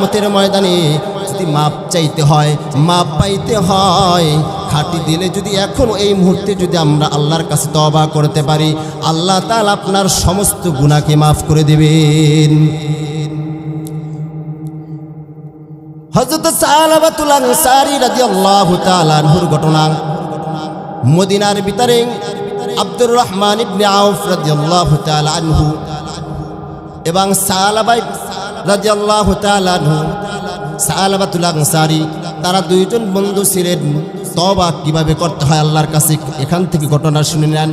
কেয়ামতের ময়দানে যদি মাপ চাইতে হয়, মাপ পাইতে হয়, খাটি দিলে যদি এখনও এই মুহূর্তে যদি আমরা আল্লাহর কাছে তবা করতে পারি, আল্লাহ তাল আপনার সমস্ত গুণাকে মাফ করে দেবেন। ঘটনা, মদিনার ভিতরে আব্দুর রহমান এবং তারা দুইজন বন্ধু ছিলেন। তওবা কীভাবে করতে হয় আল্লাহর কাছে এখান থেকে ঘটনা শুনে নেন।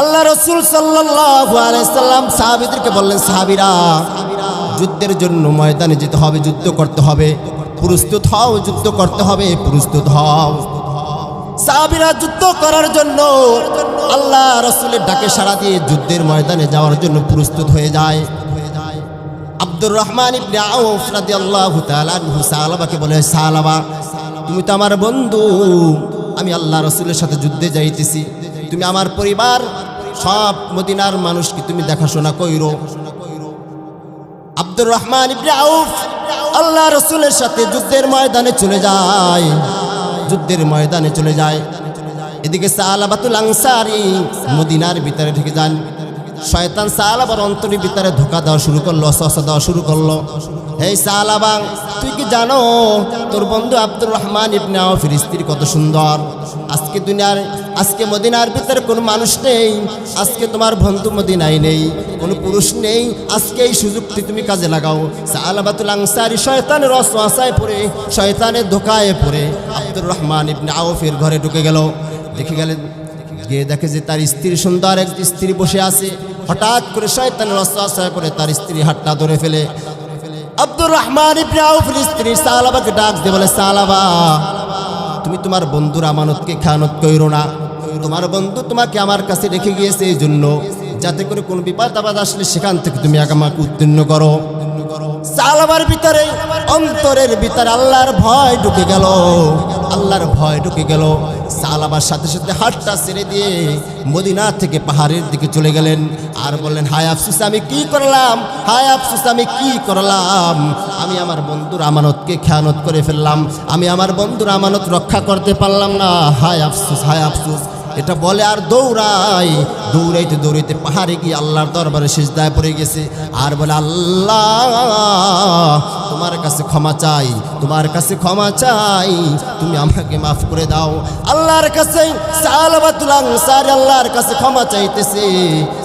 আল্লাহ রসুল সাল্লাম সাহাবীদেরকে বললেন, সাহাবীরা, যুদ্ধের জন্য ময়দানে যেতে হবে, যুদ্ধ করতে হবে। প্রস্তুত হও, যুদ্ধ করতে হবে, প্রস্তুত হও। সাহাবীরা যুদ্ধ করার জন্য আল্লাহ রসুলের ডাকে সারা দিয়ে যুদ্ধের ময়দানে যাওয়ার জন্য প্রস্তুত হয়ে যায়। আব্দুর রহমান ইবনে আউফ রাদিয়াল্লাহু তাআলা আনহু সালাবাকে বলে সালাবা তুমি তো আমার বন্ধু, আমি আল্লাহ রসুলের সাথে যুদ্ধে যাইতেছি। তুমি আমার পরিবার, সব মদিনার মানুষকে তুমি দেখাশোনা কইরো। আব্দুর রহমান ইবনে আউফ আল্লাহ রসুলের সাথে যুদ্ধের ময়দানে চলে যায়, যুদ্ধের ময়দানে চলে যায়। এদিকে সালাবাতুল আনসারি মদিনার ভিতরে ঢুকে যান। শয়তান সালাবার অন্তরের ভিতরে ধোকা দেওয়া শুরু করল অসহসা দেওয়া শুরু করল। এই সালাবাং, তুই কি জানো তোর বন্ধু আব্দুর রহমান ইবনে আউফের স্ত্রী কত সুন্দর? আজকে দুনিয়ার, আজকে মদিনার ভিতরে কোনো মানুষ নেই, আজকে তোমার বন্ধু মদিনায় নেই, কোনো পুরুষ নেই, আজকে এই সুযোগটি তুমি কাজে লাগাও। সালাবাতুল আনসারি শয়তানের অসহায় পড়ে, শয়তানের ধোকায় পড়ে, আব্দুর রহমান ইবনে আউফের ঘরে ঢুকে গেল। দেখে গেলেন গিয়ে দেখে যে তার স্ত্রী সুন্দর এক স্ত্রী বসে আছে। হঠাৎ করে শয়তানের অসহায় করে তার স্ত্রী হাতটা ধরে ফেলে। আব্দুর রহমান স্ত্রী সালাবাকে ডাক দিয়ে বলে, সালাবা, তুমি তোমার বন্ধুর আমানতকে খেয়ানত কইরো না। তোমার বন্ধু তোমাকে আমার কাছে রেখে গিয়েছে এই জন্য যাতে করে কোনো বিপদ আবাদ আসলে সেখান থেকে তুমি আমাকে উত্তীর্ণ করো। সালাবার ভিতরে, অন্তরের ভিতরে আল্লাহর ভয় ঢুকে গেল। আল্লাহর ভয় ঢুকে গেল। সালাবার সাথে সাথে হাটটা ছেড়ে দিয়ে মদিনা থেকে পাহাড়ের দিকে চলে গেলেন। আর বললেন, হায় আফসুস, আমি কি করলাম? হায় আফসুস, আমি কি করলাম? আমি আমার বন্ধুর আমানতকে খেয়ানত করে ফেললাম। আমি আমার বন্ধুর আমানত রক্ষা করতে পারলাম না। হায় আফসুস হায় আফসুস। এটা বলে আর দৌড়াই। দৌড়াইতে দৌড়াইতে পাহাড়ে গিয়ে আল্লাহর দরবারে সিজদায় পড়ে গেছে। আর বলে, আল্লাহ, তোমার কাছে ক্ষমা চাই, তোমার কাছে ক্ষমা চাই, তুমি আমাকে মাফ করে দাও। আল্লাহর কাছে আল্লাহর কাছে ক্ষমা চাইতেছে।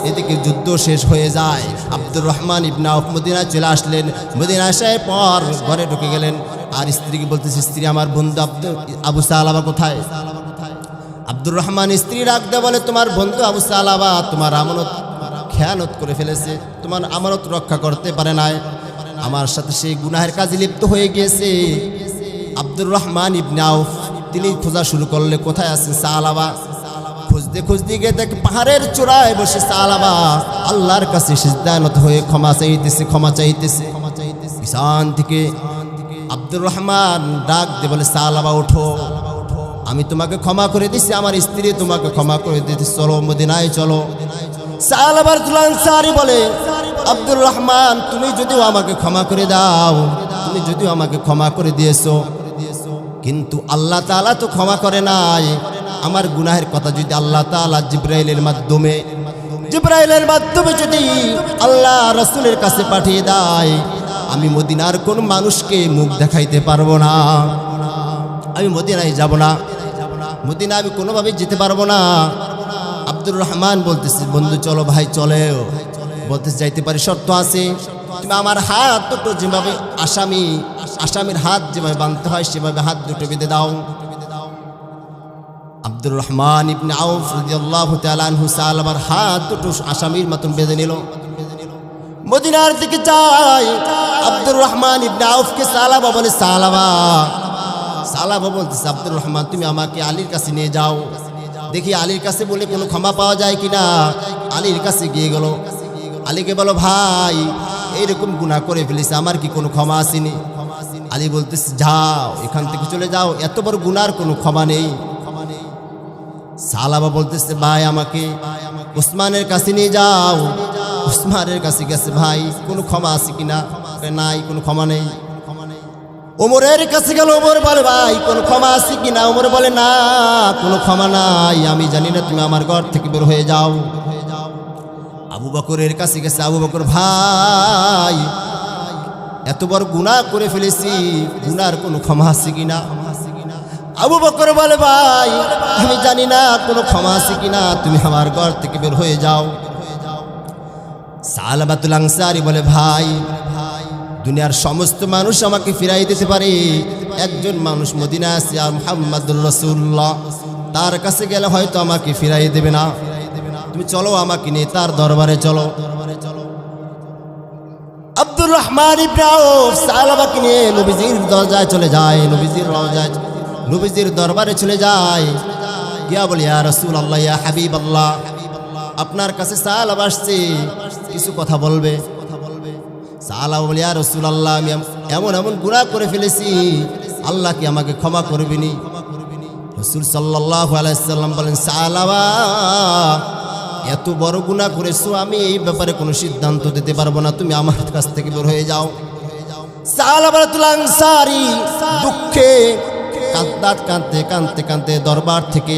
এদিকে যুদ্ধ শেষ হয়ে যায়। আব্দুর রহমান ইবনা মদিনায় চলে আসলেন। মদিনা আসায় পর ঘরে ঢুকে গেলেন। আর স্ত্রীকে বলতেছে, স্ত্রী, আমার বন্ধু আব্দুল, আবু সালাবা কোথায়? আব্দুর রহমান স্ত্রী রাখতে বলে, তোমার বন্ধু আবু সালাবা তোমার আমানত, খেয়ানত করে ফেলেছে, তোমার আমানত রক্ষা করতে পারে নাই। আমার সাথে সেই গুনাহের কাজে লিপ্ত হয়ে গিয়েছে। আব্দুর রহমান ইবনে আউফ, তিনি খোঁজা শুরু করলে, কোথায় আছে সালাবা খুঁজতে খুঁজতে গিয়ে দেখ পাহাড়ের চূড়ায় বসে সালাবা আল্লাহর কাছে সিদ্ধানত হয়ে ক্ষমা চাইতেছে ক্ষমা চাইতেছে। ক্ষমা চাইতেছে পিছন থেকে আব্দুর রহমান ডাক দে বলে সালাবা ওঠো। আমি তোমাকে ক্ষমা করে দিছি, আমার স্ত্রী তোমাকে ক্ষমা করে দিতে চলো মদিনায়, চলো। বলে, আব্দুর রহমান, তুমি যদিও আমাকে ক্ষমা করে দাও, তুমি যদিও আমাকে ক্ষমা করে দিয়েছ, কিন্তু আল্লাহ তাআলা তো ক্ষমা করে নাই। আমার গুনাহের কথা যদি আল্লাহ তাআলা জিব্রাইলের মাধ্যমে জিব্রাইলের মাধ্যমে যদি আল্লাহ রসুলের কাছে পাঠিয়ে দেয়, আমি মদিনার কোন মানুষকে মুখ দেখাইতে পারব না। আমি মদিনায় যাব না। মদিনা আমি কোনোভাবে যেতে পারব না। আব্দুর রহমান বলতেছি, বন্ধু, চলো ভাই, চলে। বলতেছে, যাইতে পারি, শর্ত আছে। তুমি আমার হাত দুটো যেভাবে আসামি, আসামির হাত যেভাবে বাঁধতে হয়, সেভাবে হাত দুটো বেঁধে দাও। আব্দুর রহমান ইবনে আউফ রাদিয়াল্লাহু তাআলা আনহু সালাবার হাত দুটো আসামির মতন বেঁধে নিল। মদিনার দিকে যায় আব্দুর রহমান ইবনে আউফকে সালাবা বলে সালাবা সালাবা বলতেছে, আব্দুর রহমান, তুমি আমাকে আলীর কাছে নিয়ে যাও। দেখি আলীর কাছে বলে কোনো ক্ষমা পাওয়া যায় কিনা? আলীর কাছে গিয়ে গেল। আলীকে বলো, ভাই, এইরকম গুনাহ করে ফেলেছে, আমার কি কোনো ক্ষমা আসেনি? আলী বলতেছে, যাও, এখান থেকে চলে যাও, এত বড় গুনার কোনো ক্ষমা নেই। সালাবা বলতেছে, ভাই, আমাকে উসমানের কাছে নিয়ে যাও। উসমানের কাছে গেছে, ভাই, কোনো ক্ষমা আছে কিনা? নাই, কোনো ক্ষমা নেই। ওমরের কাছে গেল, ওমর বলে, ভাই, কোনো ক্ষমা আছে কি না? ওমর বলে, না, কোনো ক্ষমা নাই। আমি জানি না তুমি আমার ঘর থেকে বের হয়ে যাও। আবু বকরের কাছে গেছে, আবু বকর, ভাই, এত বড় গুনাহ করে ফেলেছি, গুনার কোনো ক্ষমা আছে কি না? আবু বকর বলে, ভাই, আমি জানি না কোনো ক্ষমা আছে কিনা তুমি আমার ঘর থেকে বের হয়ে যাও। সালাবাতুল আনসারি বলে, ভাই দুনিয়ার সমস্ত মানুষ আমাকে ফিরাই দিতে পারে। একজন মানুষ মদিনা আছে, আর মোহাম্মদুর রসুল্লাহ তার কাছে গেলে হয়তো আমাকে ফিরাই দেবে না। তুমি চলো আমাকে নিয়ে, তার দরবারে চলো। আব্দুর রহমান সালাবাকে নিয়ে নবীজির দরজায় চলে যায়, নবীজির রওজায় নবীজির দরবারে চলে যায়। গিয়া বলি, ইয়া রসুল আল্লাহ ইয়া হাবিব আল্লাহ আপনার কাছে সালাব আসছে, কিছু কথা বলবে। সালাম বলি ইয়া রসুল আল্লাহ আমি এমন এমন গুনাহ করে ফেলেছি, আল্লাহ কি আমাকে ক্ষমা করবেনি রসুল সাল্লাহ আলাইসাল্লাম বলেন সালাবা এত বড় গুণা করেছ, আমি এই ব্যাপারে কোনো সিদ্ধান্ত দিতে পারব না, তুমি আমার কাছ থেকে বের হয়ে যাও। আনসারি, দুঃখে কাঁদতে কাঁদতে কাঁদতে কাঁদতে দরবার থেকে,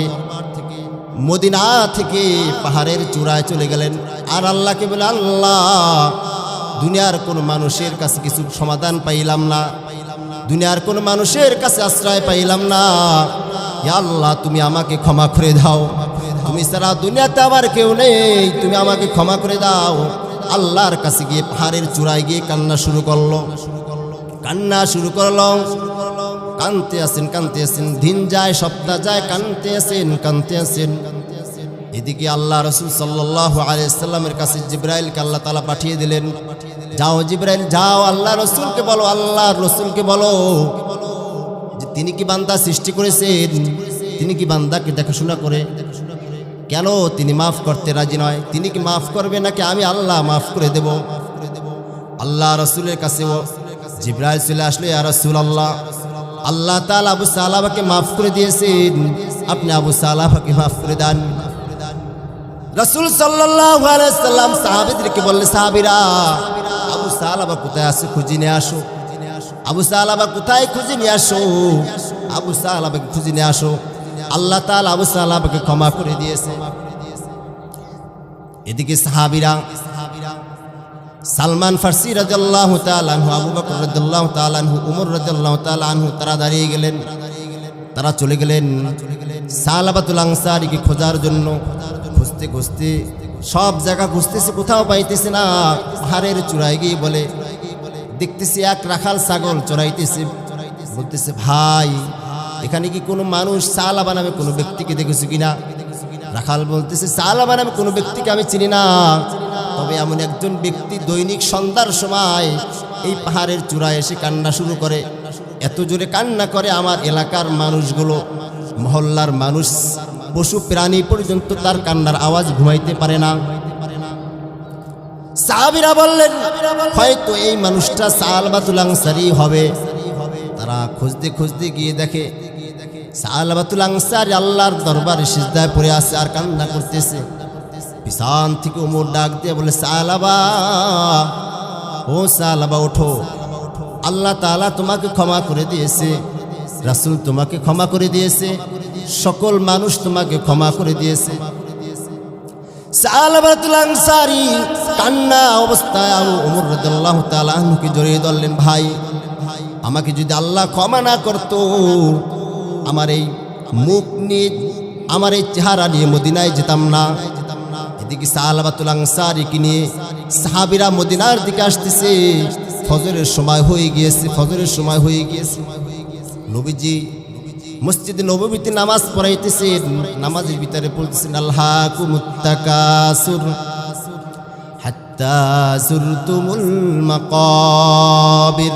মদিনা থেকে পাহাড়ের চূড়ায় চলে গেলেন। আর আল্লাহকে বলে, আল্লাহ দুনিয়ার কোনো মানুষের কাছে কিছু সমাধান পাইলাম না। দুনিয়ার কোনো মানুষের কাছে আশ্রয় পাইলাম না। আল্লাহ, তুমি আমাকে ক্ষমা করে দাও। তুমি সারা দুনিয়াতে আমার কেউ নেই। তুমি আমাকে ক্ষমা করে দাও। আল্লাহর কাছে গিয়ে পাহাড়ের চূড়ায় গিয়ে কান্না শুরু করল। কান্না শুরু করল। কানতে আসেন কানতে আসেন দিন যায়, সপ্তাহ যায়, কানতে আসেন কানতে আসেন এদিকে আল্লাহ রসুল সাল্লাহ আলাইসাল্লামের কাছে জিব্রাইলকে আল্লাহ তালা পাঠিয়ে দিলেন। যাও জিব্রাইল, যাও আল্লাহ রসুলকে বলো আল্লাহ রসুলকে বলো যে তিনি কি বান্দা সৃষ্টি করেছেন? তিনি কি বান্দাকে দেখাশোনা করে? কেন তিনি মাফ করতে রাজি নয়? তিনি কি মাফ করবে নাকি আমি আল্লাহ মাফ করে দেব? আল্লাহ রসুলের কাছে জিব্রাইল চলে আসলো, ইয়া রসুল আল্লাহ আল্লাহ তাআলা আবু সালাবাকে মাফ করে দিয়েছেন। আপনি আবু সালাবাকে মাফ করে দেন। রসুল আলাইহি সাল্লাম সাহাবীদেরকে বললে সাহাবীরা আবু সালাবা কোথায় আছে খুঁজে নিয়ে আসো। আবু সালাবা কোথায় খুঁজে নিয়ে আসো? আবু সালাবাকে খুঁজে নিয়ে আসো। আল্লাহ তাআলা আবু সালাবাকে ক্ষমা করে দিয়েছে। এদিকে সাহাবীরা, সালমান ফার্সি রাজাল্লাহ তালানহু আবু বকর রাজাল্লাহ তালানহু উমর রাজাল্লাহ তালানহু তারা দাঁড়িয়ে গেলেন। তারা চলে গেলেন সালাবাতুল আনসারিকে খোঁজার জন্য। খুঁজতে খুঁজতে সব জায়গা খুঁজতেছে, কোথাও পাইতেছে না। পাহাড়ের চূড়ায় গিয়ে বলে, দেখতেছি এক রাখাল ছাগল চড়াইতেছে। বলতেছে, ভাই, এখানে কি কোনো মানুষ সালাবা নামে কোনো ব্যক্তিকে দেখেছি কিনা? রাখাল বলতেছে সালাবা নামে কোনো ব্যক্তিকে আমি চিনি না। তবে এমন একজন ব্যক্তি দৈনিক সন্ধ্যার সময় এই পাহাড়ের চূড়ায় এসে কান্না শুরু করে। এত জোরে কান্না করে আমার এলাকার মানুষগুলো, মহল্লার মানুষ। পশু প্রাণী পর্যন্ত তার কান্নার আওয়াজ ঘুমাইতে পারে না। সাহাবিরা বললেন, হয়তো এই মানুষটা সাল সালবাতুল আনসারি হবে। তারা খুঁজতে খুঁজতে গিয়ে দেখে সাল সালবাতুল আনসারি আল্লাহর দরবারে সিজদায় পড়ে আছে আর কান্না করতেছে। পিছন থেকে উমর ডাক দিয়ে বলে, সালাবা, ও সালাবা, ওঠো। আল্লাহ তাআলা তোমাকে ক্ষমা করে দিয়েছে। রাসূল তোমাকে ক্ষমা করে দিয়েছে। সকল মানুষ তোমাকে ক্ষমা করে দিয়েছে। আনসারি কান্না অবস্থায় ওমর তাআলা আনহুকে জড়িয়ে ধরলেন, ভাই, আমাকে যদি আল্লাহ ক্ষমা না করত, আমার এই মুখ নিয়ে, আমার এই চেহারা নিয়ে মদিনায় যেতাম না। এদিকে সালাবাতুল আনসারিকে নিয়ে সাহাবিরা মদিনার দিকে আসতেছে। ফজরের সময় হয়ে গিয়েছে, ফজরের সময় হয়ে গিয়েছে। নবীজি মসজিদে নবীতে নামাজ পড়াইতেছেন নামাজের ভিতরে বলতেছেন আল্লাহ কুমুত্তাকাসুর হাত্তা সুরতুমুল মাকাবির।